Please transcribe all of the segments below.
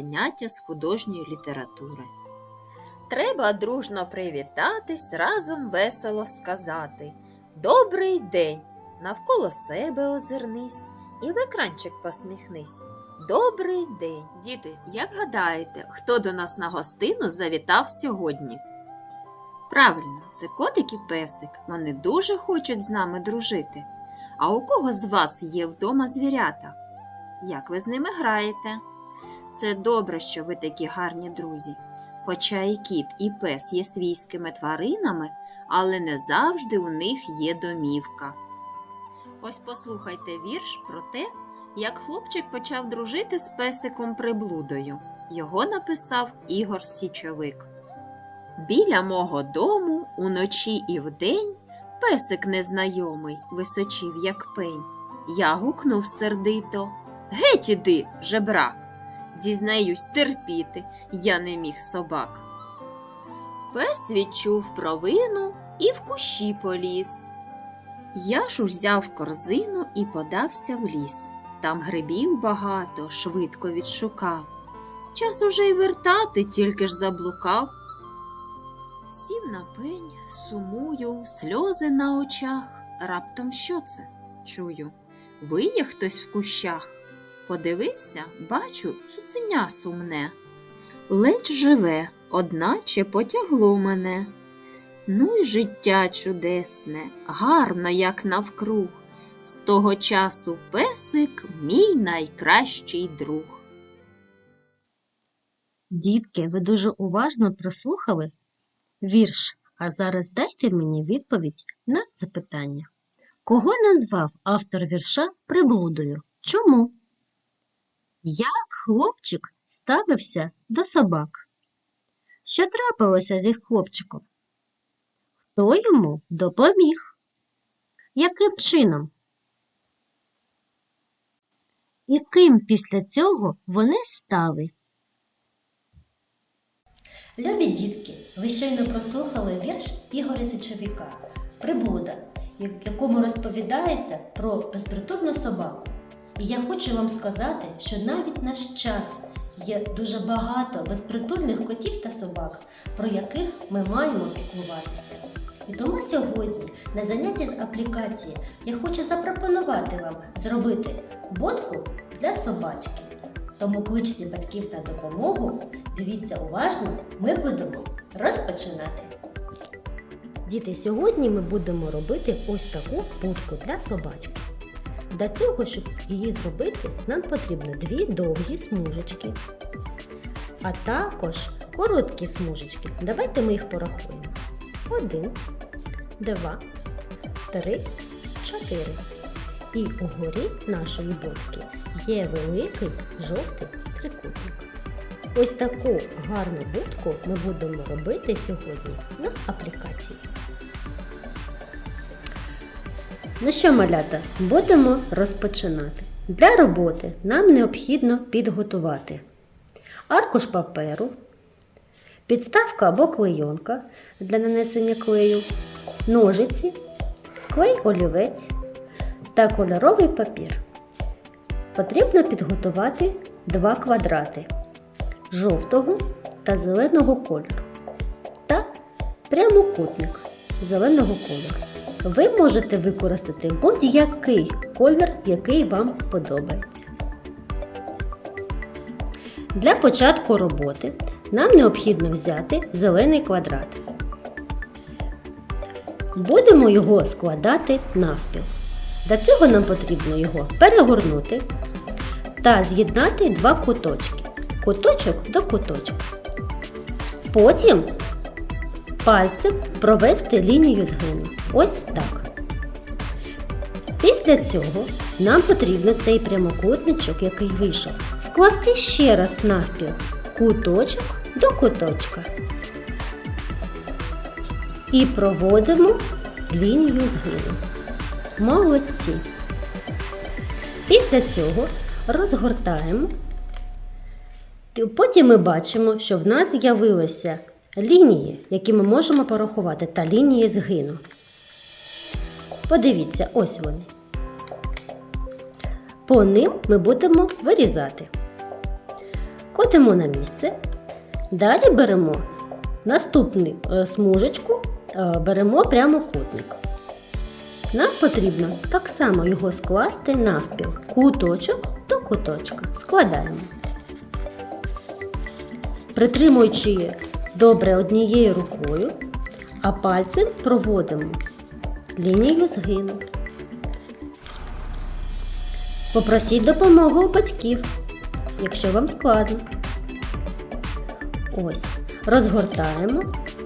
заняття з художньої літератури. Треба дружно привітатись, разом весело сказати Добрий день! Навколо себе озирнись і в екранчик посміхнись. Добрий день! Діти, як гадаєте, хто до нас на гостину завітав сьогодні? Правильно, це котик і песик. Вони дуже хочуть з нами дружити. А у кого з вас є вдома звірята? Як ви з ними граєте? Це добре, що ви такі гарні друзі. Хоча і кіт, і пес є свійськими тваринами, але не завжди у них є домівка. Ось послухайте вірш про те, як хлопчик почав дружити з песиком приблудою. Його написав Ігор Січовик. Біля мого дому уночі і вдень песик незнайомий височив, як пень. Я гукнув сердито Геть іди, жебрак! Зізнаюсь, терпіти я не міг собак. Пес відчув провину і в кущі поліз. Я ж узяв корзину і подався в ліс. Там грибів багато, швидко відшукав. Час уже й вертати, тільки ж заблукав. Сів на пень, сумую, сльози на очах. Раптом що це? Чую. Виє хтось в кущах. Подивився, бачу, цуценя сумне. Ледь живе, одначе потягло мене. Ну й життя чудесне, гарно, як навкруг. З того часу песик мій найкращий друг. Дітки, ви дуже уважно прослухали вірш, а зараз дайте мені відповідь на запитання. Кого назвав автор вірша приблудою? Чому? Як хлопчик ставився до собак? Що трапилося зі хлопчиком? Хто йому допоміг? Яким чином? І ким після цього вони стали? Любі дітки, ви щойно прослухали вірш Ігоря Сичовіка Приблуда, якому розповідається про безпритульну собаку. І я хочу вам сказати, що навіть наш час є дуже багато безпритульних котів та собак, про яких ми маємо піклуватися. І тому сьогодні на занятті з аплікації я хочу запропонувати вам зробити бодку для собачки. Тому кличте батьків на допомогу, дивіться уважно, ми будемо розпочинати. Діти, сьогодні ми будемо робити ось таку будку для собачки. Для цього, щоб її зробити, нам потрібно дві довгі смужечки, а також короткі смужечки. Давайте ми їх порахуємо. Один, два, три, чотири. І угорі нашої будки є великий жовтий трикутник. Ось таку гарну будку ми будемо робити сьогодні на аплікації. Ну що, малята, будемо розпочинати. Для роботи нам необхідно підготувати аркуш паперу, підставка або клейонка для нанесення клею, ножиці, клей олівець та кольоровий папір. Потрібно підготувати два квадрати жовтого та зеленого кольору та прямокутник зеленого кольору. Ви можете використати будь-який колір, який вам подобається. Для початку роботи нам необхідно взяти зелений квадрат. Будемо його складати навпіл. Для цього нам потрібно його перегорнути та з'єднати два куточки. Куточок до куточка. Потім пальцем провести лінію згину. Ось так. Після цього нам потрібно цей прямокутничок, який вийшов, скласти ще раз навпіл куточок до куточка. І проводимо лінію згину. Молодці. Після цього розгортаємо. Потім ми бачимо, що в нас з'явилися лінії, які ми можемо порахувати, та лінії згину. Подивіться, ось вони. По ним ми будемо вирізати. Кладемо на місце. Далі беремо наступну е, смужечку, е, беремо прямокутник. Нам потрібно так само його скласти навпіл. Куточок до куточка. Складаємо. Притримуючи добре однією рукою, а пальцем проводимо лінію згину. Попросіть допомогу у батьків, якщо вам складно. Ось, розгортаємо,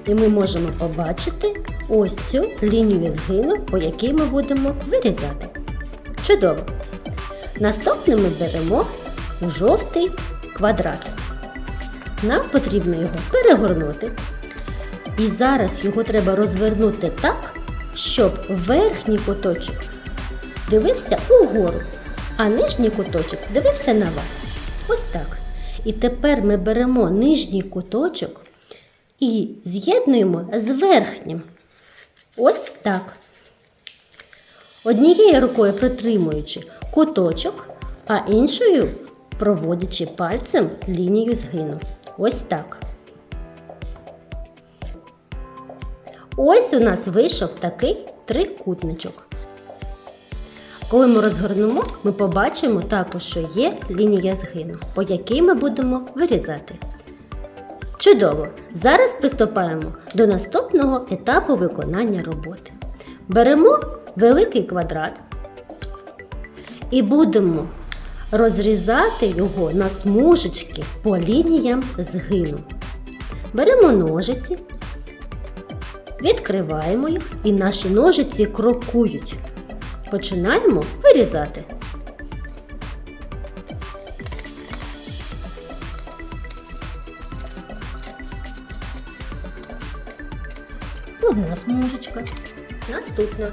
і ми можемо побачити ось цю лінію згину, по якій ми будемо вирізати. Чудово! Наступне ми беремо жовтий квадрат. Нам потрібно його перегорнути. І зараз його треба розвернути так, щоб верхній куточок дивився угору, а нижній куточок дивився на вас. Ось так. І тепер ми беремо нижній куточок і з'єднуємо з верхнім. Ось так. Однією рукою притримуючи куточок, а іншою проводячи пальцем лінію згину. Ось так. Ось у нас вийшов такий трикутничок. Коли ми розгорнемо, ми побачимо також, що є лінія згину, по якій ми будемо вирізати. Чудово! Зараз приступаємо до наступного етапу виконання роботи. Беремо великий квадрат і будемо розрізати його на смужечки по лініям згину. Беремо ножиці, відкриваємо їх і наші ножиці крокують. Починаємо вирізати. Одна смужечка. Наступна.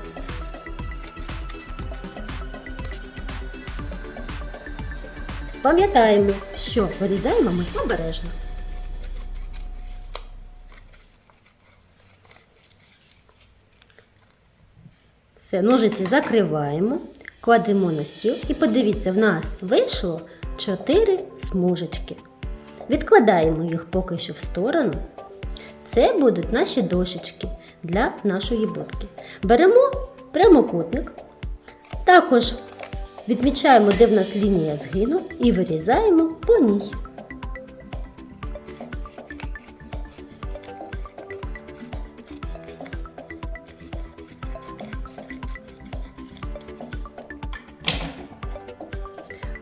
Пам'ятаємо, що вирізаємо ми обережно. Все, ножиці закриваємо, кладемо на стіл і подивіться, в нас вийшло 4 смужечки. Відкладаємо їх поки що в сторону. Це будуть наші дошечки для нашої будки. Беремо прямокутник, також відмічаємо, де в нас лінія згину, і вирізаємо по ній.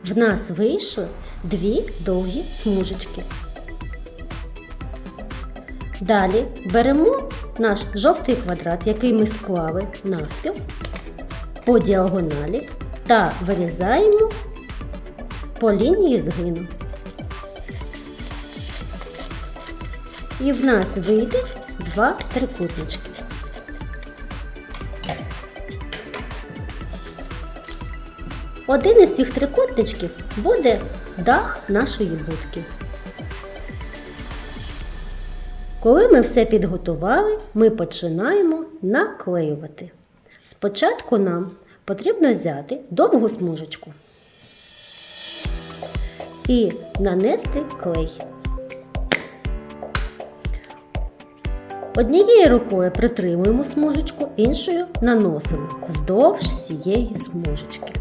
В нас вийшли дві довгі смужечки. Далі беремо наш жовтий квадрат, який ми склали навпіл по діагоналі та вирізаємо по лінії згину. І в нас вийде два трикутнички. Один із цих трикутничків буде дах нашої будки. Коли ми все підготували, ми починаємо наклеювати. Спочатку нам потрібно взяти довгу смужечку і нанести клей. Однією рукою притримуємо смужечку, іншою наносимо вздовж цієї смужечки.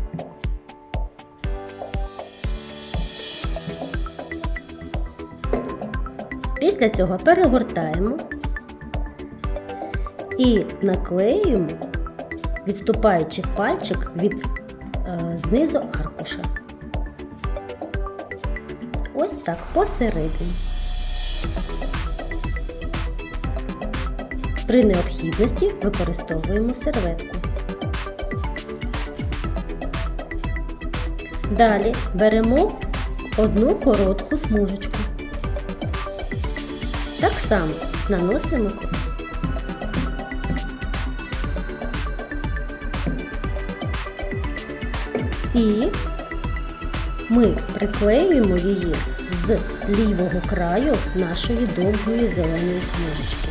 Після цього перегортаємо і наклеюємо, відступаючи пальчик від е, знизу аркуша. Ось так посередині. При необхідності використовуємо серветку. Далі беремо одну коротку смужечку. Так само наносимо і ми приклеюємо її з лівого краю нашої довгої зеленої смужечки.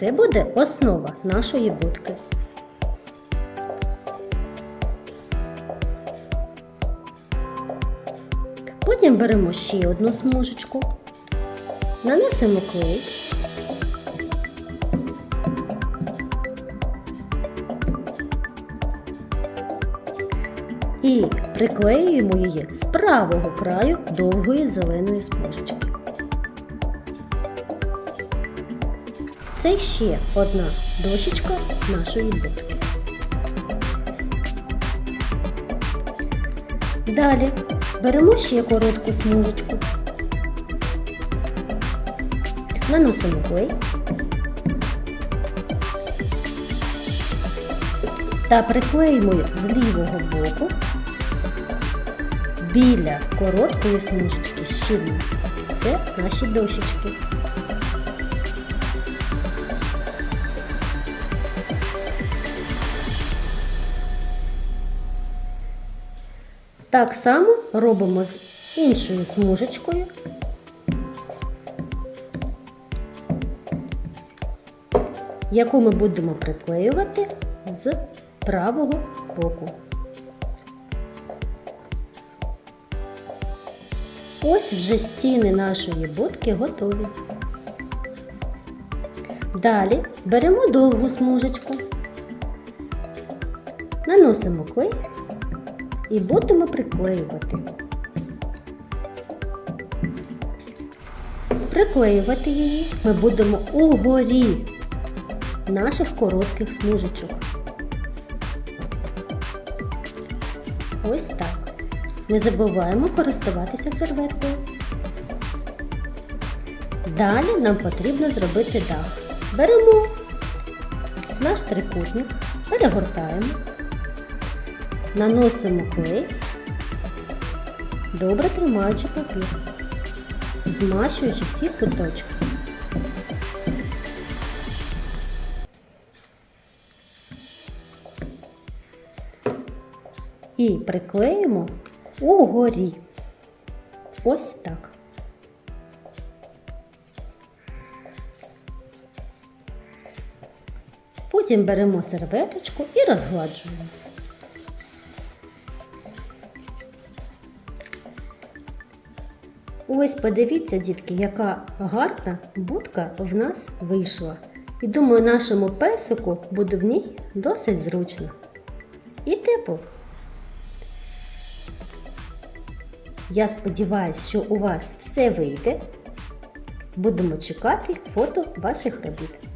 Це буде основа нашої будки. Потім беремо ще одну смужечку, наносимо клей. І приклеюємо її з правого краю довгої зеленої смужечки. Це ще одна дощечка нашої будки. Далі беремо ще коротку смужечку, наносимо клей та приклеїмо з лівого боку біля короткої смужечки щільно. Це наші дощечки. Так само робимо з іншою смужечкою. Яку ми будемо приклеювати з правого боку. Ось вже стіни нашої будки готові. Далі беремо довгу смужечку, наносимо клей і будемо приклеювати. Приклеювати її ми будемо угорі наших коротких смужечок. Ось так. Не забуваємо користуватися серветкою. Далі нам потрібно зробити дах. Беремо наш трикутник, перегортаємо, наносимо клей, добре тримаючи папір, змащуючи всі куточки. І приклеїмо угорі. Ось так. Потім беремо серветочку і розгладжуємо. Ось подивіться, дітки, яка гарна будка в нас вийшла. І думаю, нашому песику буде в ній досить зручно. І тепло. Я сподіваюся, що у вас все вийде. Будемо чекати фото ваших робіт.